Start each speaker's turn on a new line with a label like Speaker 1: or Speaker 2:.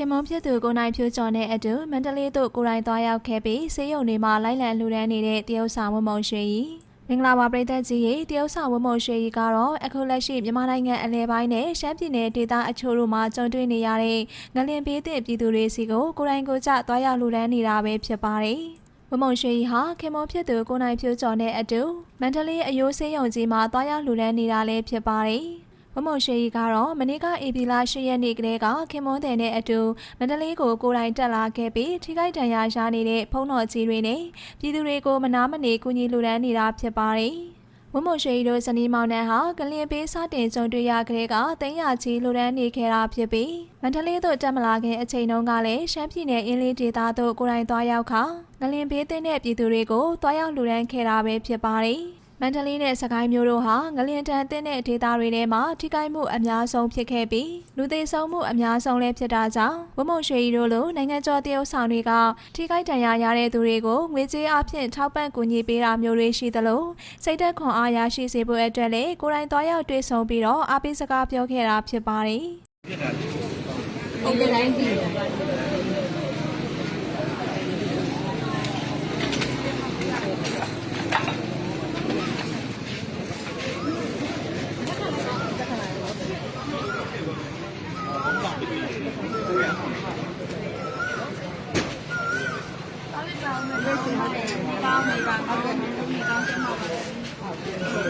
Speaker 1: ခင်မွန်ဖြစ်သူကိုနိုင်ဖြိုးကျော်နဲ့အတူမန္တလေးသို့ကိုယ်တိုင်သွားရောက်ခဲ့ပြီးစေယုံတွေမှာလိုက်လံလှူဒန်းနေတဲ့တရုတ်ဆောင်ဝမုံရွှေကြီးမင်္ဂလာပါပြည်သက်ကြီးရေတရုတ်ဆောင်ဝမုံရွှေကြီးကတော့အခုလက်ရှိမြန်မာနိုင်ငံအလဲပိုင်းနဲ့ရှမ်းပြည်နယ်ဒေသအချို့တို့မှာကြုံတွေ့နေရတဲ့ငလင်ပေးတဲ့ပြည်သူတွေစီကိုကိုယ်တိုင်ကိုယ်ကျသွားရောက်လှူဒန်းနေတာပဲဖြစ်ပါတယ်ဝမုံရွှေကြီးဟာခင်မွန်ဖြစ်သူကိုနိုင်ဖြိုးကျော်နဲ့အတူမန္တလေးအယိုးစေးရုံကြီးမှာသွားရောက်လှူဒန်းနေတာလည်းဖြစ်ပါတယ်။ ဝမုံရွှေကြီးကတော့မနေ့ကဧပြီလ10ရက်နေ့ကလေးကခင်မွန်းတဲ့နဲ့အတူမန္တလေးကိုကိုယ်တိုင်တက်လာခဲ့ပြီးထိခိုက်ဒဏ်ရာရနေတဲ့ဖုံးတော်ကြီးတွေနဲ့ပြည်သူတွေကိုမနာမနေကူညီလှူဒန်းနေတာဖြစ်ပါတယ်။ဝမုံရွှေကြီးတို့ဇနီးမောင်နှံဟာကလင်ပေးစတင်ကြုံတွေ့ရကလေးကတင်းရကြီးလှူဒန်းနေခဲ့တာဖြစ်ပြီးမန္တလေးသို့တက်မလာခင်အချိန်တုန်းကလည်းရှမ်းပြည်နယ်အင်းလေးဒေသသို့ကိုယ်တိုင်သွားရောက်ခါငလင်ပေးတဲ့ပြည်သူတွေကိုသွားရောက်လှူဒန်းခဲ့တာပဲဖြစ်ပါတယ်။ မန္တလေးနဲ့စကိုင်းမျိုးတို့ဟာငလျင်တန်တဲ့တဲ့ဒေသတွေထဲမှာထိခိုက်မှုအများဆုံးဖြစ်ခဲ့ပြီးလူသေဆုံးမှုအများဆုံးလည်းဖြစ်တာကြောင့်ဝမုံရွှေရီတို့လိုနိုင်ငံကျော်တရုတ်ဆောင်တွေကထိခိုက်ဒဏ်ရာရတဲ့သူတွေကိုငွေကြေးအဖြစ်ထောက်ပံ့ကူညီပေးတာမျိုးတွေရှိသလိုစိတ်သက်ခွန်အားရရှိစေဖို့အတွက်လည်းကိုယ်တိုင်သွားရောက်တွေ့ဆုံပြီးတော့အားပေးစကားပြောခဲ့တာဖြစ်ပါတယ်။
Speaker 2: ဒီကတိုင်းကြည့်
Speaker 3: ကောင်းနေပါဟုတ်ကဲ့ဒီကောင်းကျင်းပါပါ